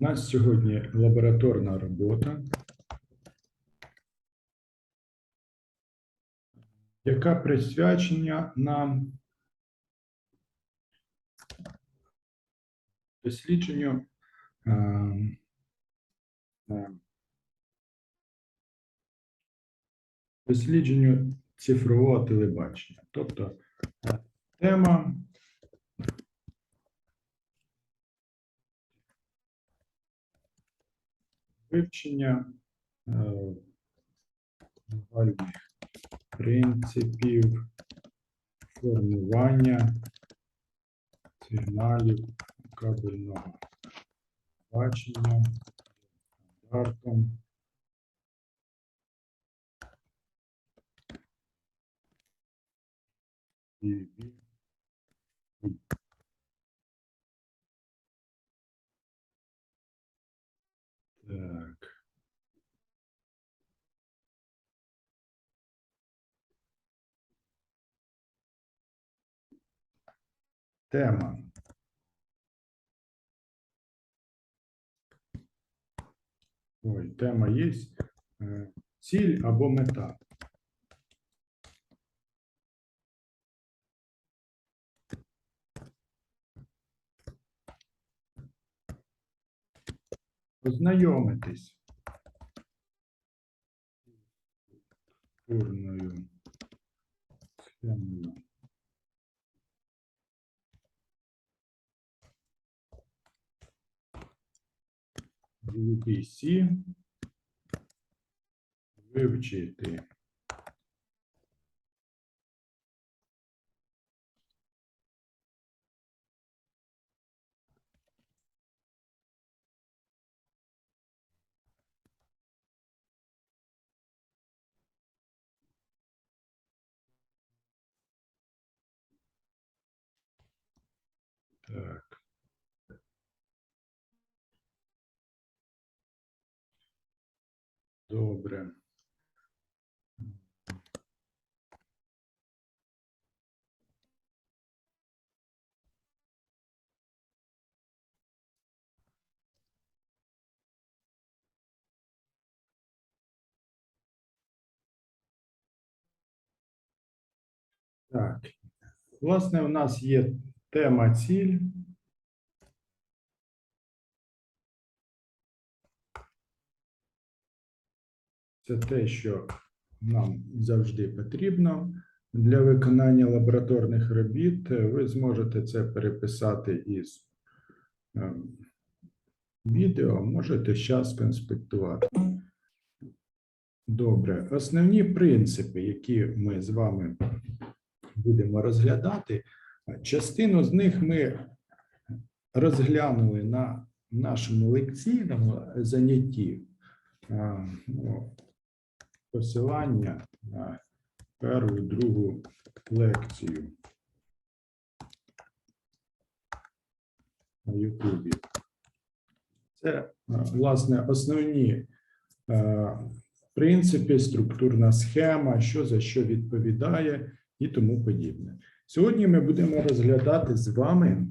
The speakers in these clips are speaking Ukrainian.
У нас сьогодні лабораторна робота, яка присвячена нам дослідженню е, е, дослідженню цифрового телебачення. Тобто е, тема вивчення е, загальних принципів формування сигналів кабельного бачення стандартом DB. Так. Тема. Ой, тема є. Е, Ціль або мета. Познайомитись з структурною схемою. UPC вивчити Добре. Так, власне, у нас є тема ціль. Це те, що нам завжди потрібно для виконання лабораторних робіт. Ви зможете це переписати із е, відео, можете зараз конспектувати. Добре, основні принципи, які ми з вами будемо розглядати, частину з них ми розглянули на нашому лекційному занятті. Посилання на першу другу лекцію на Ютубі. Це, е, власне, основні е, принципи, структурна схема, що за що відповідає і тому подібне. Сьогодні ми будемо розглядати з вами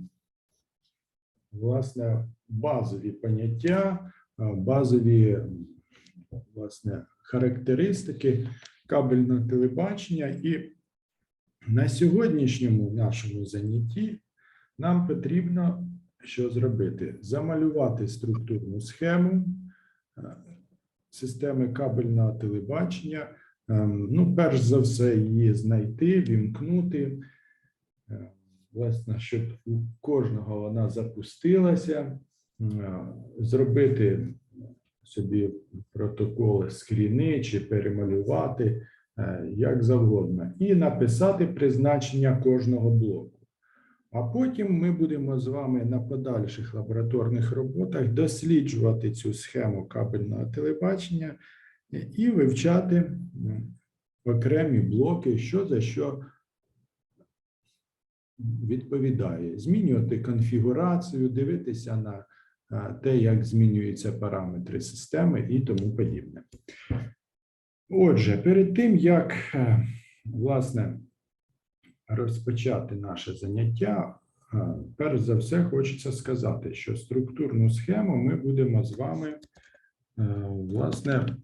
власне базові поняття, е, базові власне характеристики кабельного телебачення. І на сьогоднішньому нашому занятті нам потрібно що зробити? Замалювати структурну схему е, системи кабельного телебачення. Ем, Ну, перш за все, її знайти, вімкнути. Е, Власне, щоб у кожного вона запустилася, е, зробити собі протоколи скріни чи перемалювати е, як завгодно, і написати призначення кожного блоку. А потім ми будемо з вами на подальших лабораторних роботах досліджувати цю схему кабельного телебачення і вивчати окремі блоки, що за що відповідає, змінювати конфігурацію, дивитися на те, як змінюються параметри системи і тому подібне. Отже, перед тим як е, власне розпочати наше заняття, перш за все хочеться сказати, що структурну схему ми будемо з вами е, власне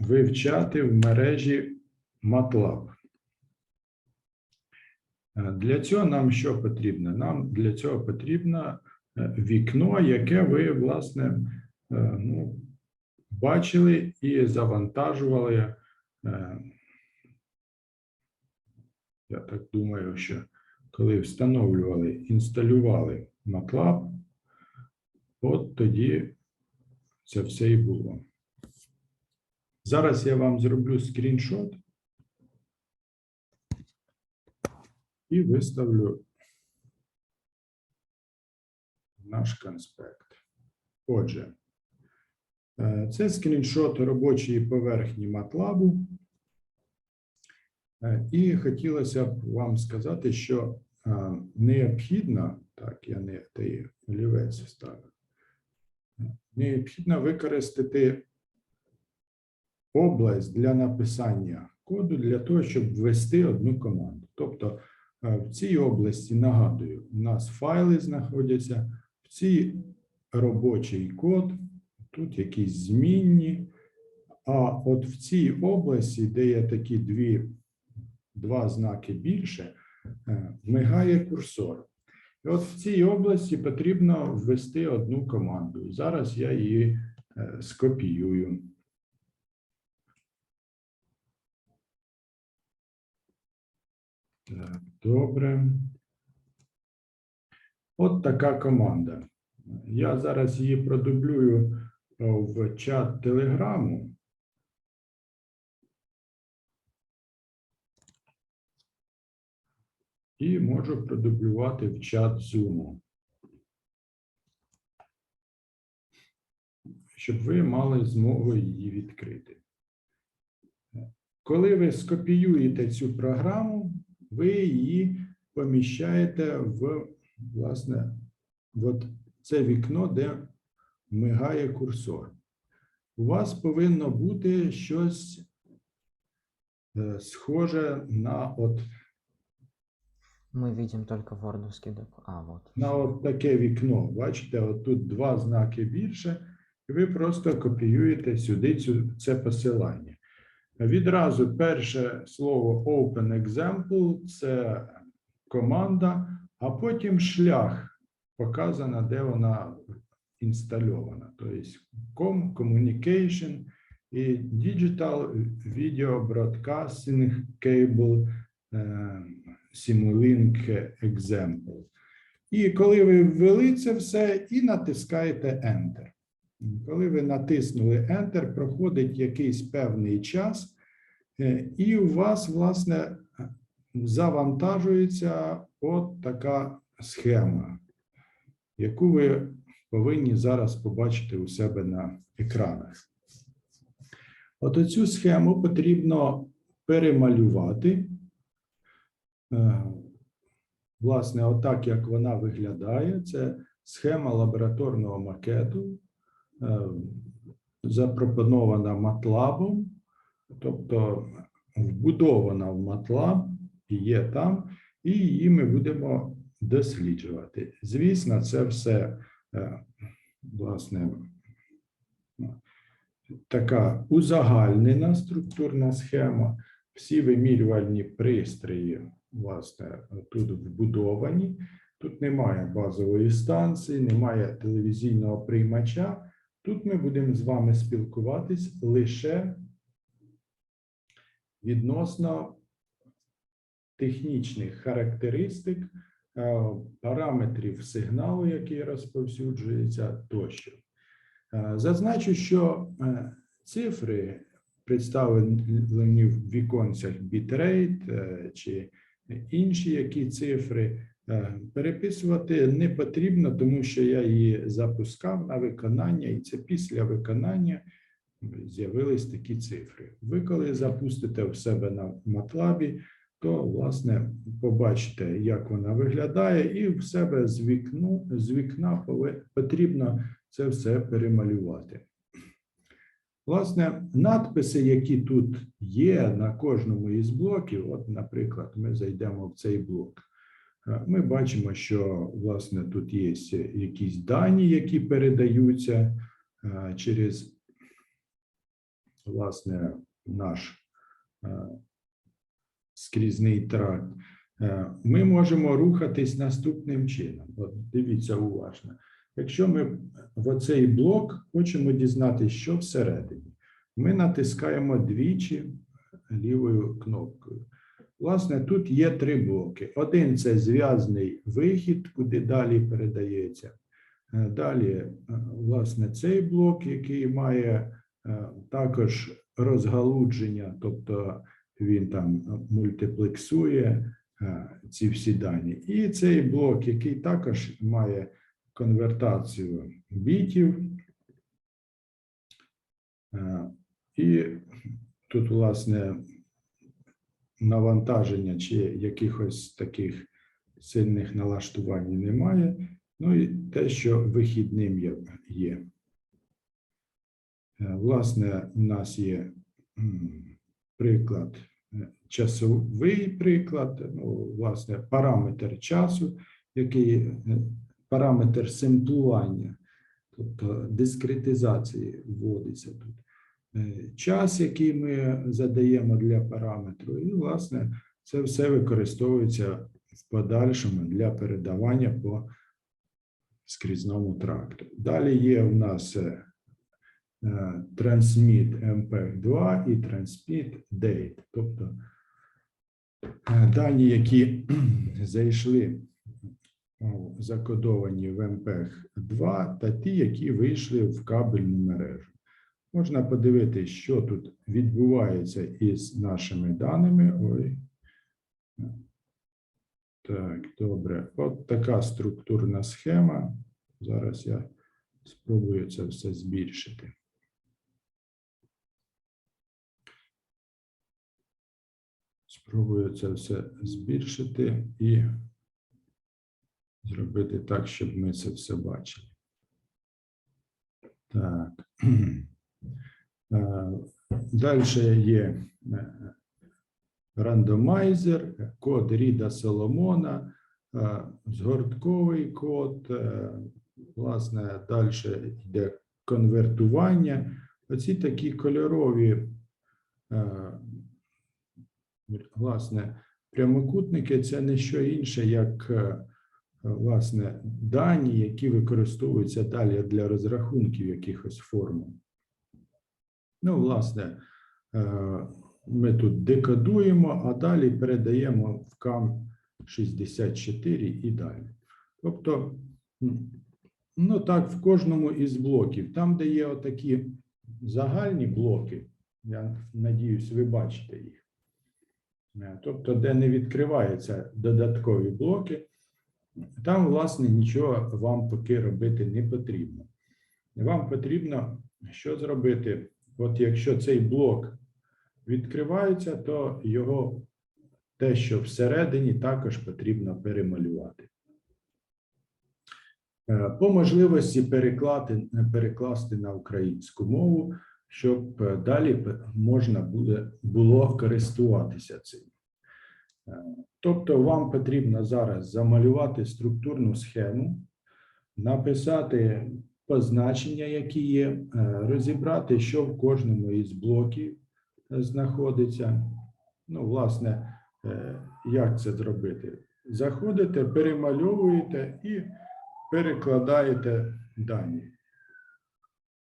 вивчати в мережі MATLAB. Е, Для цього нам що потрібно? Нам для цього потрібно е, вікно, яке ви, власне, е, ну, бачили і завантажували. е, Я так думаю, що коли встановлювали, інсталювали MATLAB, от тоді це все і було. Зараз я вам зроблю скріншот і виставлю наш конспект. Отже, е, це скріншот робочої поверхні MATLAB. Е, І хотілося б вам сказати, що е, необхідно, так, я не той олівець вставив, Е, необхідно використати область для написання коду для того, щоб ввести одну команду. Тобто в цій області, нагадую, у нас файли знаходяться, в робочий код, тут якісь змінні, а от в цій області, де є такі дві, два знаки більше, е, мигає курсор. І от в цій області потрібно ввести одну команду. Зараз я її е, скопіюю. Так, добре. От така команда. Я зараз її продублюю е, в чат Телеграму. І можу продублювати в чат Zoom. Щоб ви мали змогу її відкрити. Коли ви скопіюєте цю програму, ви її поміщаєте в власне от це вікно, де мигає курсор. У вас повинно бути щось е, схоже на от, Мы видим только вордовский док. А, на от таке вікно. Бачите, от тут два знаки більше, і ви просто копіюєте сюди цю, це посилання. Відразу перше слово Open Example це команда, а потім шлях показано, де вона інстальована. Тобто Com, Communication і Digital Video Broadcasting Cable е, Simulink Example. І коли ви ввели це все і натискаєте Enter. Коли ви натиснули Enter, проходить якийсь певний час, е, і у вас, власне, завантажується от така схема, яку ви повинні зараз побачити у себе на екранах. От оцю схему потрібно перемалювати. Е, Власне, отак, як вона виглядає, це схема лабораторного макету, е, запропонована MATLAB, тобто вбудована в MATLAB, є там, і її ми будемо досліджувати. Звісно, це все е, власне така узагальнена структурна схема. Всі вимірювальні пристрої, власне, тут вбудовані. Тут немає базової станції, немає телевізійного приймача. Тут ми будемо з вами спілкуватись лише відносно технічних характеристик, е, параметрів сигналу, який розповсюджується, тощо. Е, Зазначу, що е, цифри, представлені в віконцях бітрейт чи інші які цифри, переписувати не потрібно, тому що я її запускав на виконання, і це після виконання з'явились такі цифри. Ви, коли запустите в себе на MATLAB, то власне побачите, як вона виглядає, і в себе з вікну з вікна потрібно це все перемалювати. Власне, надписи, які тут є на кожному із блоків, от, наприклад, ми зайдемо в цей блок. Е, Ми бачимо, що власне тут є якісь дані, які передаються е, через власне наш е, скрізний тракт. Е, Ми можемо рухатись наступним чином. От дивіться уважно. Якщо ми в оцей блок хочемо дізнатися, що всередині, ми натискаємо двічі лівою кнопкою. Власне, тут є три блоки. Один це зв'язний вихід, куди далі передається. Е, Далі, е, власне, цей блок, який має також розгалудження, тобто він там е, мультиплексує е, ці всі дані. І цей блок, який також має конвертацію бітів. Е, І тут, власне, навантаження чи якихось таких сильних налаштувань немає. Ну і те, що вихідним є- Власне, у нас є приклад, часовий приклад, ну, власне, параметр часу, який е, параметр симплування, тобто дискретизації вводиться тут. Е, Час, який ми задаємо для параметру, і, власне, це все використовується в подальшому для передавання по скрізному тракту. Далі є у нас е, е, Transmit MPEG-2 і Transmit Date, тобто е, дані, які зайшли закодовані в MPEG-2 та ті, які вийшли в кабельну мережу. Можна подивитися, що тут відбувається із нашими даними. Ой. Так, добре. От така структурна схема. Зараз я спробую це все збільшити. Спробую це все збільшити і зробити так, щоб ми це все бачили. Так. Далі є е, рандомайзер, код Ріда Соломона, е, згортковий код, е, власне, далі йде конвертування. Оці такі кольорові, е, власне, прямокутники це не що інше, як е, власне дані, які використовуються далі для розрахунків якихось формул. Ну, власне, е, ми тут декодуємо, а далі передаємо в кам 64 і далі. Тобто, ну так, в кожному із блоків, там, де є отакі загальні блоки, я надіюсь, ви бачите їх. Е, Тобто, де не відкриваються додаткові блоки, там, власне, нічого вам поки робити не потрібно. Вам потрібно що зробити? От якщо цей блок відкривається, то його те, що всередині, також потрібно перемалювати. Е, По можливості перекласти на українську мову, щоб е, далі можна буде, було користуватися цим. Е, Тобто вам потрібно зараз замалювати структурну схему, написати позначення, які є, е, розібрати, що в кожному із блоків знаходиться. Ну, власне, як це зробити? Заходите, перемальовуєте і перекладаєте дані.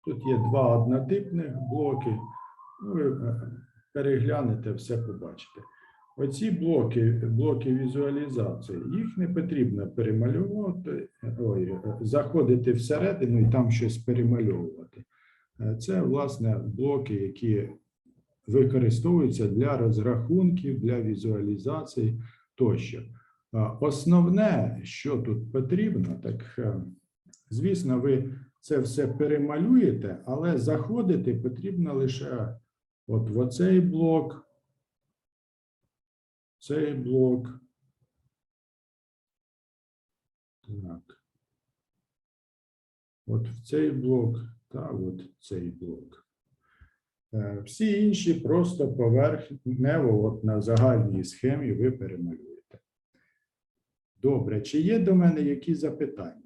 Тут є два однотипних блоки. Ну, ви е, переглянете, все побачите. Оці блоки, блоки візуалізації, їх не потрібно перемальовувати, ой, е, заходити всередину і там щось перемальовувати. Е, Це, власне, блоки, які використовуються для розрахунків, для візуалізації тощо. Основне, що тут потрібно, так звісно, ви це все перемалюєте, але заходити потрібно лише от в оцей блок, цей блок. Так. От в цей блок та от цей блок. Е, Всі інші просто поверхнево, от на загальній схемі ви перемалюєте. Добре, чи є до мене якісь запитання?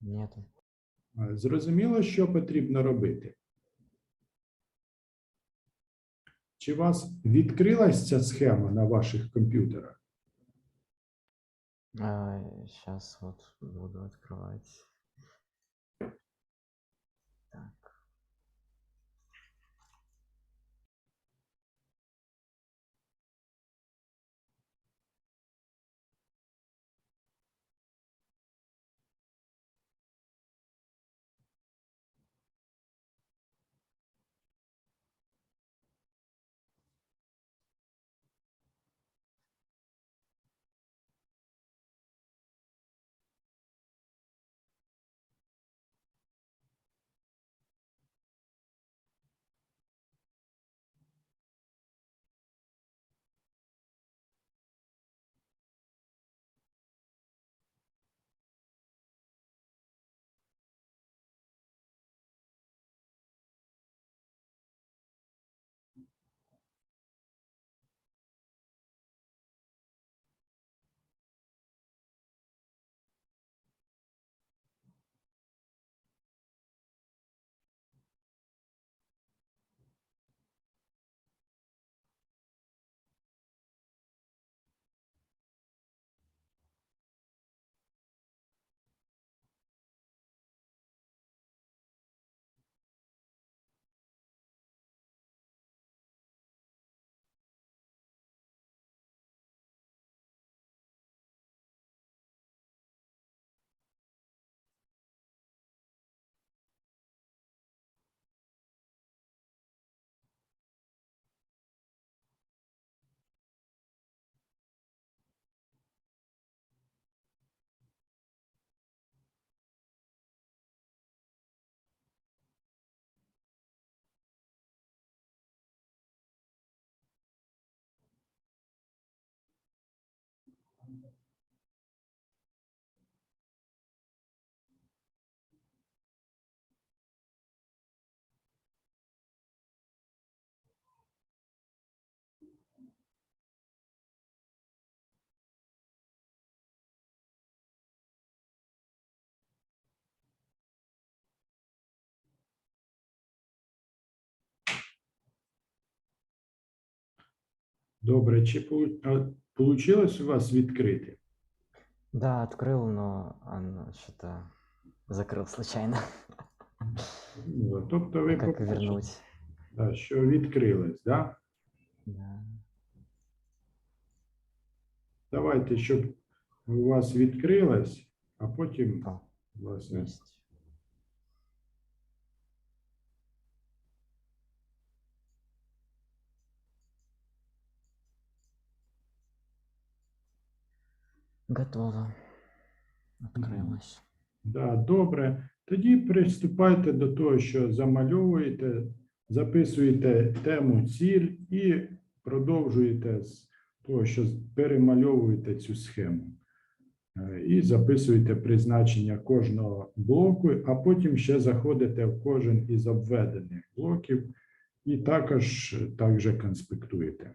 Нету. Зрозуміло, що потрібно робити? Чи у вас відкрилась ця схема на ваших комп'ютерах? Зараз от буду відкривати. Так. Добре, чи вийшло у вас відкрити? Да, открыл, но оно что-то закрыл случайно. Ну, Тобто ви Как побачили, вернуть? да, що відкрилось, да? Да. Давайте, щоб у вас відкрилось, а потім, О, власне, есть. Готово. Открылось. Да, добре. Тоді приступайте до того, що замальовуєте, записуєте тему ціль і продовжуєте з того, що перемальовуєте цю схему. Е, І записуєте призначення кожного блоку, а потім ще заходите в кожен із обведених блоків і також також конспектуєте.